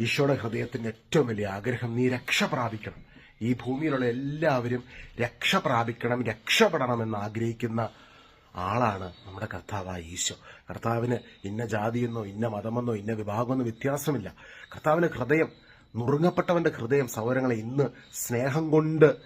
ഈശോയുടെ ഹൃദയത്തിന്റെ ഏറ്റവും വലിയ ആഗ്രഹം നീ രക്ഷ പ്രാപിക്കണം. ഈ ഭൂമിയിലുള്ള എല്ലാവരും രക്ഷ പ്രാപിക്കണം രക്ഷപ്പെടണം എന്ന് ആഗ്രഹിക്കുന്ന ആളാണ് നമ്മുടെ കർത്താവായ ഈശോ. കർത്താവിന് ഇന്ന ജാതിയെന്നോ ഇന്ന മതമെന്നോ ഇന്ന വിഭാഗമെന്നോ വ്യത്യാസമില്ല. കർത്താവിന്റെ ഹൃദയം നുറുങ്ങപ്പെട്ടവന്റെ ഹൃദയം സൗരങ്ങളെ ഇന്ന് സ്നേഹം കൊണ്ട്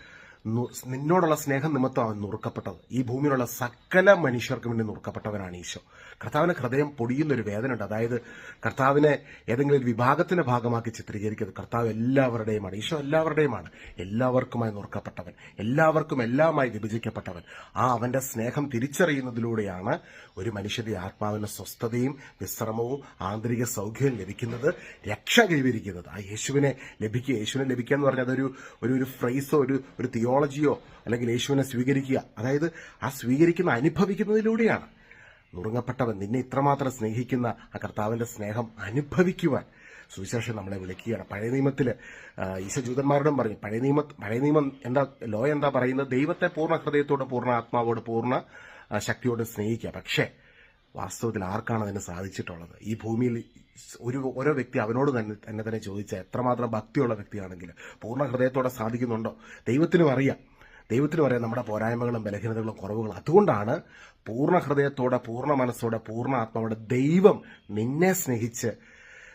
നിന്നോടുള്ള സ്നേഹം നിമിത്തം അവൻ നുറുക്കപ്പെട്ടത്. ഈ ഭൂമിയിലുള്ള സകല മനുഷ്യർക്കും വേണ്ടി നുറുക്കപ്പെട്ടവനാണ് ഈശോ. കർത്താവിന് ഹൃദയം പൊടിയുന്ന ഒരു വേദന ഉണ്ട് അതായത് കർത്താവിനെ ഏതെങ്കിലും ഒരു വിഭാഗത്തിന്റെ ഭാഗമാക്കി ചിത്രീകരിക്കുന്നത് കർത്താവ് എല്ലാവരുടെയുമാണ്. ഈശോ എല്ലാവരുടെയുമാണ്. എല്ലാവർക്കുമായി നുറുക്കപ്പെട്ടവൻ എല്ലാവർക്കും എല്ലാമായി വിഭജിക്കപ്പെട്ടവൻ. ആ അവന്റെ സ്നേഹം തിരിച്ചറിയുന്നതിലൂടെയാണ് ഒരു മനുഷ്യന്റെ ആത്മാവിന് സ്വസ്ഥതയും വിശ്രമവും ആന്തരിക സൗഖ്യവും ലഭിക്കുന്നത് രക്ഷ കൈവരിക്കുന്നത്. ആ യേശുവിനെ ലഭിക്കുക യേശുവിനെ ലഭിക്കുക എന്ന് പറഞ്ഞാൽ അതൊരു ഒരു ഒരു ഫ്രൈസോ ഒരു ഒരു തിയോളജിയോ അല്ലെങ്കിൽ യേശുവിനെ സ്വീകരിക്കുക. അതായത് ആ സ്വീകരിക്കുന്ന അനുഭവിക്കുന്നതിലൂടെയാണ്. നുറുങ്ങപ്പെട്ടവൻ നിന്നെ ഇത്രമാത്രം സ്നേഹിക്കുന്ന ആ കർത്താവിന്റെ സ്നേഹം അനുഭവിക്കുവാൻ സുവിശേഷം നമ്മളെ വിളിക്കുകയാണ്. പഴയ നിയമത്തിൽ ഈശജൂതന്മാരോടും പറഞ്ഞു പഴയ നിയമ പഴയ നിയമം എന്താ ലോ എന്താ പറയുന്നത്? ദൈവത്തെ പൂർണ ഹൃദയത്തോട് പൂർണ ആത്മാവോട് പൂർണ ശക്തിയോട് സ്നേഹിക്കുക. പക്ഷേ വാസ്തവത്തിൽ ആർക്കാണ് അതിന് സാധിച്ചിട്ടുള്ളത്? ഈ ഭൂമിയിൽ ഒരു ഓരോ വ്യക്തി അവനോട് തന്നെ തന്നെ തന്നെ ചോദിച്ചാൽ എത്രമാത്രം ഭക്തിയുള്ള വ്യക്തിയാണെങ്കിൽ പൂർണ ഹൃദയത്തോടെ സാധിക്കുന്നുണ്ടോ? ദൈവത്തിനും അറിയാം. ദൈവത്തിനും അറിയാം നമ്മുടെ പോരായ്മകളും ബലഹീനതകളും കുറവുകളും. അതുകൊണ്ടാണ് പൂർണ ഹൃദയത്തോടെ പൂർണ മനസ്സോടെ പൂർണ ആത്മാവോടെ ദൈവം നിന്നെ സ്നേഹിച്ച്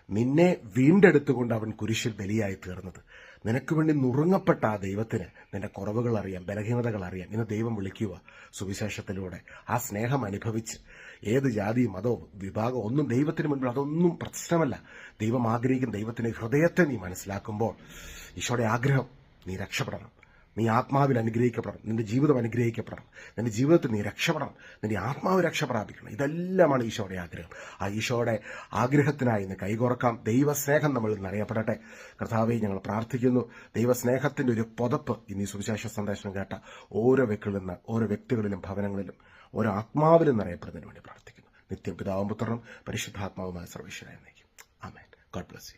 നിന്നെ വീണ്ടെടുത്തുകൊണ്ട് അവൻ കുരിശിൽ ബലിയായി തീർന്നത്. നിനക്ക് വേണ്ടി നുറുങ്ങപ്പെട്ട ആ ദൈവത്തിന് നിന്റെ കുറവുകൾ അറിയാം ബലഹീനതകൾ അറിയാം. ഇന്ന് ദൈവം വിളിക്കുക സുവിശേഷത്തിലൂടെ. ആ സ്നേഹം അനുഭവിച്ച് ഏത് ജാതി മതവും വിഭാഗം ഒന്നും ദൈവത്തിന് മുൻപിൽ അതൊന്നും പ്രശ്നമല്ല. ദൈവം ആഗ്രഹിക്കുന്ന ദൈവത്തിന്റെ ഹൃദയത്തെ നീ മനസ്സിലാക്കുമ്പോൾ ഈശോയുടെ ആഗ്രഹം നീ രക്ഷപ്പെടണം. നീ ആത്മാവിൽ അനുഗ്രഹിക്കപ്പെടണം. നിന്റെ ജീവിതം അനുഗ്രഹിക്കപ്പെടണം. നിന്റെ ജീവിതത്തിൽ നീ രക്ഷപ്പെടണം. നിന്റെ ആത്മാവ് രക്ഷ പ്രാപിക്കണം ഇതെല്ലാമാണ് ഈശോയുടെ ആഗ്രഹം. ആ ഈശോയുടെ ആഗ്രഹത്തിനായി ഇന്ന് കൈകോർക്കാം. ദൈവസ്നേഹം നമ്മൾ നിറയപ്പെടട്ടെ കർത്താവെ ഞങ്ങൾ പ്രാർത്ഥിക്കുന്നു. ദൈവസ്നേഹത്തിന്റെ ഒരു പുതപ്പ് ഇന്ന് ഈ സുവിശേഷ സന്ദേശം കേട്ട ഓരോ വ്യക്തികളിൽ നിന്ന് ഓരോ വ്യക്തികളിലും ഭവനങ്ങളിലും ഓരോ ആത്മാവിലും നിറയപ്പെടുന്നതിന് വേണ്ടി പ്രാർത്ഥിക്കുന്നു. നിത്യം പിതാവും പുത്രനും പരിശുദ്ധാത്മാവുമായ സർവേശ്വരായി നയിക്കും ആമേൻ. God bless you